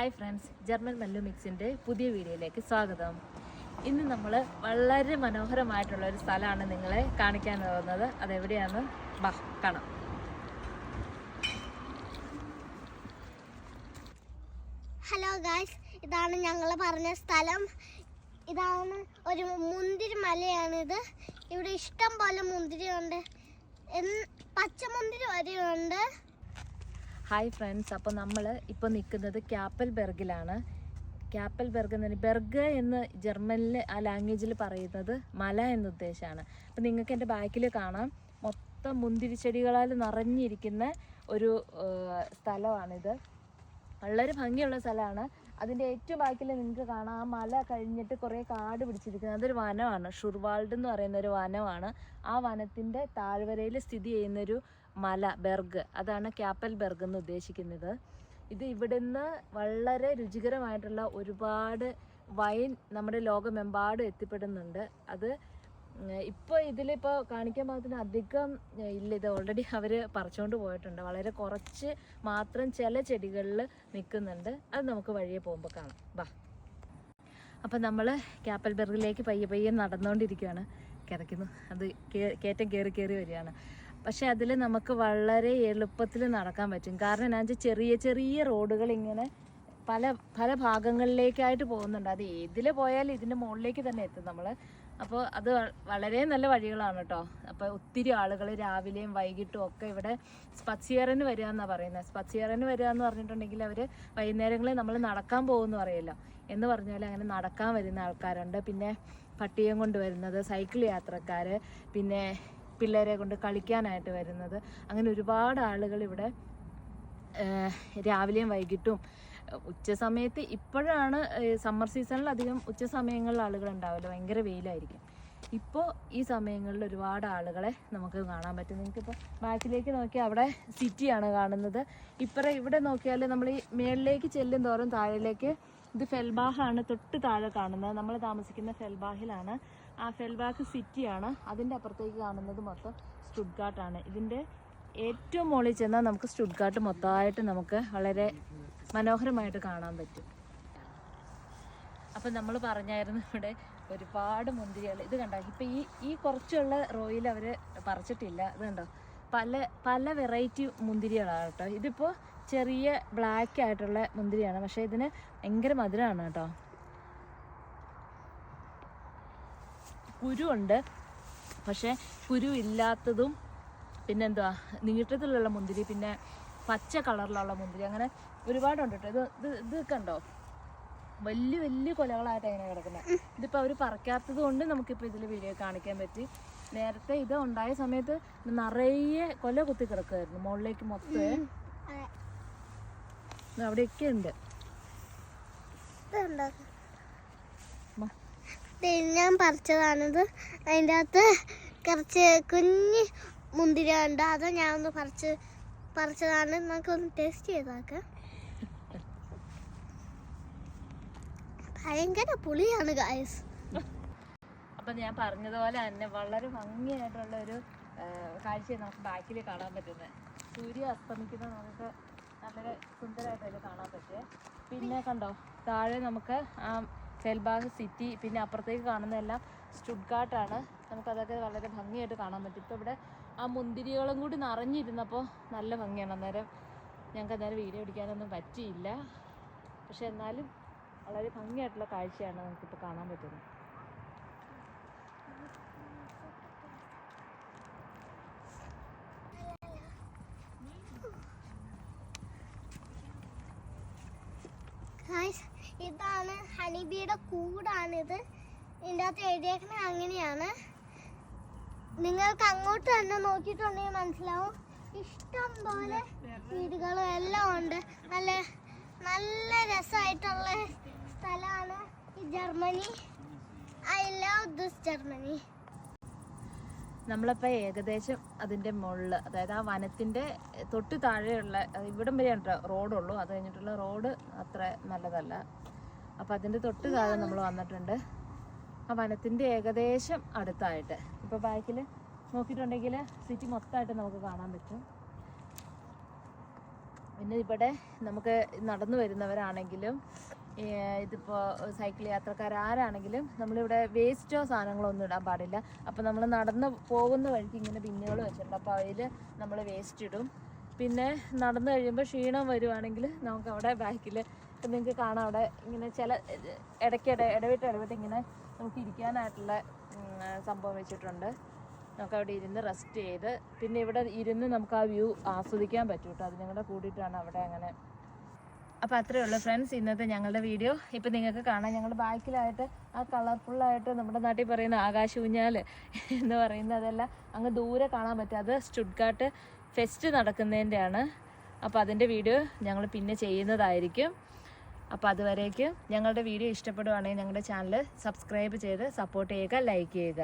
Hi friends German Mallu മിക്സിന്റെ പുതിയ വീഡിയോയിലേക്ക് സ്വാഗതം. ഇന്ന് നമ്മൾ വളരെ മനോഹരമായിട്ടുള്ള ഒരു സ്ഥലമാണ് നിങ്ങളെ കാണിക്കാൻ പോകുന്നത്. അതെവിടെയാണ്? ബാ കാണാം. ഹലോ ഗായ്സ് ഇതാണ് ഞങ്ങൾ പറഞ്ഞ സ്ഥലം. ഇതാണ് ഒരു മുന്തിരി മലയാണിത്. ഇവിടെ ഇഷ്ടം പോലെ മുന്തിരി ഉണ്ട് പച്ചമുന്തിരി വരെയുണ്ട്. ഹായ് ഫ്രണ്ട്സ് അപ്പോൾ നമ്മൾ ഇപ്പോൾ നിൽക്കുന്നത് ക്യാപ്പൽ ബെർഗിലാണ് ക്യാപ്പൽ ബെർഗ് എന്ന് ബെർഗ് എന്ന് ജർമ്മനിൽ ആ ലാംഗ്വേജിൽ പറയുന്നത് മല എന്ന ഉദ്ദേശമാണ് അപ്പോൾ നിങ്ങൾക്ക് എന്റെ ബാക്കിൽ കാണാം. മൊത്തം മുന്തിരിച്ചെടികളാൽ നിറഞ്ഞിരിക്കുന്ന ഒരു സ്ഥലമാണിത്. വളരെ ഭംഗിയുള്ള സ്ഥലമാണ്. അതിന്റെ ഏറ്റവും ബാക്കിൽ നിങ്ങൾക്ക് കാണാം ആ മല കഴിഞ്ഞിട്ട് കുറേ കാട് പിടിച്ചിരിക്കുന്നത്. അതൊരു വനമാണ്. ഷുർവാൾഡ് എന്ന് പറയുന്ന ഒരു വനമാണ്. ആ വനത്തിന്റെ താഴ്വരയിൽ സ്ഥിതി ചെയ്യുന്നൊരു മല ബെർഗ് അതാണ് ക്യാപ്പൽ ബെർഗ് എന്ന് ഉദ്ദേശിക്കുന്നത്. ഇത് ഇവിടുന്ന് വളരെ രുചികരമായിട്ടുള്ള ഒരുപാട് വൈൻ നമ്മുടെ ലോകമെമ്പാടും എത്തിപ്പെടുന്നുണ്ട്. അത് ഇപ്പോൾ ഇതിലിപ്പോൾ കാണിക്കാൻ പാകത്തിന് അധികം ഇല്ല. ഇത് ഓൾറെഡി അവർ പറിച്ചുകൊണ്ട് പോയിട്ടുണ്ട്. വളരെ കുറച്ച് മാത്രം ചില ചെടികളിൽ നിൽക്കുന്നുണ്ട്. അത് നമുക്ക് വഴിയെ പോകുമ്പോൾ കാണാം. ബാ അപ്പം നമ്മൾ ക്യാപ്പൽബെർഗിലേക്ക് പയ്യെ പയ്യെ നടന്നുകൊണ്ടിരിക്കുകയാണ് കിതയ്ക്കുന്നു അത് കയറ്റം കയറി കയറി വരികയാണ്. പക്ഷെ അതിൽ നമുക്ക് വളരെ എളുപ്പത്തിൽ നടക്കാൻ പറ്റും. കാരണം എന്നാ ചെറിയ ചെറിയ റോഡുകൾ ഇങ്ങനെ പല പല ഭാഗങ്ങളിലേക്കായിട്ട് പോകുന്നുണ്ട്. അത് ഏതിൽ പോയാലും ഇതിന്റെ മുകളിലേക്ക് തന്നെ എത്തും നമ്മൾ അപ്പോൾ അത് വളരെ നല്ല വഴികളാണ് കേട്ടോ. അപ്പോൾ ഒത്തിരി ആളുകൾ രാവിലെയും വൈകിട്ടും ഒക്കെ ഇവിടെ സ്പച്ചിയറിന് വരിക എന്നാണ് പറയുന്നത് സ്പച്ചിയറിന് വരിക എന്ന് പറഞ്ഞിട്ടുണ്ടെങ്കിൽ അവർ വൈകുന്നേരങ്ങളിൽ നമ്മൾ നടക്കാൻ പോകുമെന്ന് പറയല്ലോ. എന്ന് പറഞ്ഞാൽ അങ്ങനെ നടക്കാൻ വരുന്ന ആൾക്കാരുണ്ട്. പിന്നെ പട്ടിയം കൊണ്ടുവരുന്നത് സൈക്കിൾ യാത്രക്കാർ പിന്നെ പിള്ളേരെ കൊണ്ട് കളിക്കാനായിട്ട് വരുന്നത്. അങ്ങനെ ഒരുപാട് ആളുകൾ ഇവിടെ രാവിലെയും വൈകിട്ടും. ഉച്ച സമയത്ത് ഇപ്പോഴാണ് സമ്മർ സീസണിൽ അധികം ഉച്ച സമയങ്ങളിൽ ആളുകൾ ഉണ്ടാവില്ല ഭയങ്കര വെയിലായിരിക്കും. ഇപ്പോൾ ഈ സമയങ്ങളിൽ ഒരുപാട് ആളുകളെ നമുക്ക് കാണാൻ പറ്റും. നിങ്ങൾക്കിപ്പോൾ ബാക്കിലേക്ക് നോക്കിയാൽ അവിടെ സിറ്റിയാണ് കാണുന്നത്. ഇപ്പറേ ഇവിടെ നോക്കിയാൽ നമ്മൾ ഈ മേളിലേക്ക് ചെല്ലും തോറും താഴേലേക്ക് ഇത് ഫെൽബാഹാണ് തൊട്ട് താഴെ കാണുന്നത്. നമ്മൾ താമസിക്കുന്ന ഫെൽബാഹിലാണ് ആ ഫെൽബാക്ക് സിറ്റിയാണ്. അതിന്റെ അപ്പുറത്തേക്ക് കാണുന്നത് മൊത്തം സ്റ്റുഡ്ഗാട്ടാണ് ഇതിന്റെ ഏറ്റവും മുകളിൽ ചെന്നാൽ നമുക്ക് സ്റ്റുഡ്ഗാട്ട് മൊത്തമായിട്ട് നമുക്ക് വളരെ മനോഹരമായിട്ട് കാണാൻ പറ്റും. അപ്പം നമ്മൾ പറഞ്ഞായിരുന്നു ഇവിടെ ഒരുപാട് മുന്തിരികൾ. ഇത് കണ്ടോ? ഇപ്പം ഈ ഈ കുറച്ചുള്ള റോയിൽ അവർ പറിച്ചിട്ടില്ല. ഇത് കണ്ടോ? പല പല വെറൈറ്റി മുന്തിരികളാണ് കേട്ടോ. ഇതിപ്പോൾ ചെറിയ ബ്ലാക്ക് ആയിട്ടുള്ള മുന്തിരിയാണ്. പക്ഷേ ഇതിന് ഭയങ്കര മധുരമാണ് കേട്ടോ. കുരുണ്ട് പക്ഷേ കുരു ഇല്ലാത്തതും പിന്നെന്തുവാ നീട്ടത്തിലുള്ള മുന്തിരി പിന്നെ പച്ച കളറിലുള്ള മുന്തിരി അങ്ങനെ ഒരുപാടുണ്ട് കേട്ടോ ഇത് ഇത് ഇത് കണ്ടോ? വലിയ വലിയ കൊലകളായിട്ട് അങ്ങനെ കിടക്കുന്നത് ഇതിപ്പോൾ അവർ പറിക്കാത്തത് കൊണ്ട് നമുക്കിപ്പോൾ ഇതിൽ വീഡിയോ കാണിക്കാൻ പറ്റി. നേരത്തെ ഇത് ഉണ്ടായ സമയത്ത് നിറയെ കൊല കുത്തി കിടക്കുമായിരുന്നു മുകളിലേക്ക് മൊത്തം. അവിടെയൊക്കെ ഉണ്ട്. ഞാൻ പറിച്ചതാണിത്. അതിന്റെ അകത്ത് കുറച്ച് കുഞ്ഞ് മുന്തിരി ഉണ്ട് അത് ഞാൻ ഒന്ന് പറിച്ച് പറിച്ചതാണ്. നമുക്കൊന്ന് ടേസ്റ്റ് ചെയ്ത് നോക്കാം. ഭയങ്കര പുളിയാണ് ഗായസ് അപ്പം ഞാൻ പറഞ്ഞതുപോലെ തന്നെ വളരെ ഭംഗിയായിട്ടുള്ള ഒരു കാഴ്ചയാണ് നമുക്ക് ബാക്കിൽ കാണാൻ പറ്റുന്നത് സൂര്യ അസ്തമിക്കുന്നത് നമുക്ക് വളരെ സുന്ദരമായിട്ട് കാണാൻ പറ്റും പിന്നെ കണ്ടോ താഴെ നമുക്ക് ആ ഫെൽബാഗ് സിറ്റി പിന്നെ അപ്പുറത്തേക്ക് കാണുന്നതെല്ലാം സ്റ്റുഡ്ഗാട്ടാണ് നമുക്കതൊക്കെ വളരെ ഭംഗിയായിട്ട് കാണാൻ പറ്റും. ഇപ്പോൾ ഇവിടെ ആ മുന്തിരികളും കൂടി നിറഞ്ഞിരുന്നപ്പോൾ നല്ല ഭംഗിയാണ്. അന്നേരം ഞങ്ങൾക്ക് അന്നേരം വീഡിയോ പിടിക്കാനൊന്നും പറ്റിയില്ല. പക്ഷെ എന്നാലും വളരെ ഭംഗിയായിട്ടുള്ള കാഴ്ചയാണ് നമുക്കിപ്പോൾ കാണാൻ പറ്റുന്നത് ഗായ്സ് ഇതാണ് ഹണിബിയുടെ കൂടാണിത്. ഇതിന്റെ അകത്ത് എഴുതിയേക്കുന്നത് അങ്ങനെയാണ്. നിങ്ങൾക്ക് അങ്ങോട്ട് തന്നെ നോക്കിയിട്ടുണ്ടെങ്കിൽ മനസ്സിലാവും. ഇഷ്ടം പോലെ വീടുകളും എല്ലാം ഉണ്ട്. നല്ല നല്ല രസമായിട്ടുള്ള സ്ഥലമാണ് ഈ Germany. I love this Germany നമ്മളിപ്പോൾ ഏകദേശം അതിന്റെ മുകളിൽ അതായത് ആ വനത്തിന്റെ തൊട്ട് താഴെയുള്ള ഇവിടം വരെയാണ് റോഡുള്ളൂ. അത് കഴിഞ്ഞിട്ടുള്ള റോഡ് അത്ര നല്ലതല്ല. അപ്പോൾ അതിന്റെ തൊട്ട് താഴെ നമ്മൾ വന്നിട്ടുണ്ട്. ആ വനത്തിന്റെ ഏകദേശം അടുത്തായിട്ട്. ഇപ്പോൾ ബാക്കിൽ നോക്കിയിട്ടുണ്ടെങ്കിൽ സിറ്റി മൊത്തമായിട്ട് നമുക്ക് കാണാൻ പറ്റും. പിന്നെ ഇവിടെ നമുക്ക് നടന്നു വരുന്നവരാണെങ്കിലും ഇതിപ്പോൾ ഇതിപ്പോ സൈക്കിൾ യാത്രക്കാരാരാണെങ്കിലും നമ്മളിവിടെ വേസ്റ്റോ സാധനങ്ങളോ ഒന്നും ഇടാൻ പാടില്ല. അപ്പോൾ നമ്മൾ നടന്ന് പോകുന്ന വഴിക്ക് ഇങ്ങനെ ബിന്നുകൾ വെച്ചിട്ടുണ്ട്. അപ്പോൾ അതിൽ നമ്മൾ വേസ്റ്റ് ഇടും. പിന്നെ നടന്നു കഴിയുമ്പോൾ ക്ഷീണം വരുവാണെങ്കിൽ നമുക്ക് അവിടെ ബാക്കിൽ നിങ്ങൾക്ക് കാണാം. അവിടെ ഇങ്ങനെ ചില ഇടയ്ക്കിടെ ഇടവിട്ട് ഇടവിട്ട് ഇങ്ങനെ നമുക്ക് ഇരിക്കാനായിട്ടുള്ള സംഭവം വെച്ചിട്ടുണ്ട്. നമുക്ക് അവിടെ ഇരുന്ന് റെസ്റ്റ് ചെയ്ത് പിന്നെ ഇവിടെ ഇരുന്ന് നമുക്ക് ആ വ്യൂ ആസ്വദിക്കാൻ പറ്റും കേട്ടോ അത് ഞങ്ങളുടെ കൂടിയിട്ടാണ് അവിടെ അങ്ങനെ. അപ്പോൾ അത്രയേ ഉള്ളൂ ഫ്രണ്ട്സ് ഇന്നത്തെ ഞങ്ങളുടെ വീഡിയോ ഇപ്പം നിങ്ങൾക്ക് കാണാം. ഞങ്ങളുടെ ബാക്കിലായിട്ട് ആ കളർഫുള്ളായിട്ട് നമ്മുടെ നാട്ടിൽ പറയുന്ന ആകാശ ഊഞ്ഞാൽ എന്ന് പറയുന്ന അതെല്ലാം അങ്ങ് ദൂരെ കാണാൻ പറ്റും. അത് സ്റ്റുഡ്കാട്ട് ഫെസ്റ്റ് നടക്കുന്നതിന്റെയാണ്. അപ്പോൾ അതിന്റെ വീഡിയോ ഞങ്ങൾ പിന്നെ ചെയ്യുന്നതായിരിക്കും. അപ്പോൾ അതുവരേക്കും ഞങ്ങളുടെ വീഡിയോ ഇഷ്ടപ്പെടുവാണെങ്കിൽ ഞങ്ങളുടെ ചാനൽ സബ്സ്ക്രൈബ് ചെയ്ത് സപ്പോർട്ട് ചെയ്യുക ലൈക്ക് ചെയ്യുക.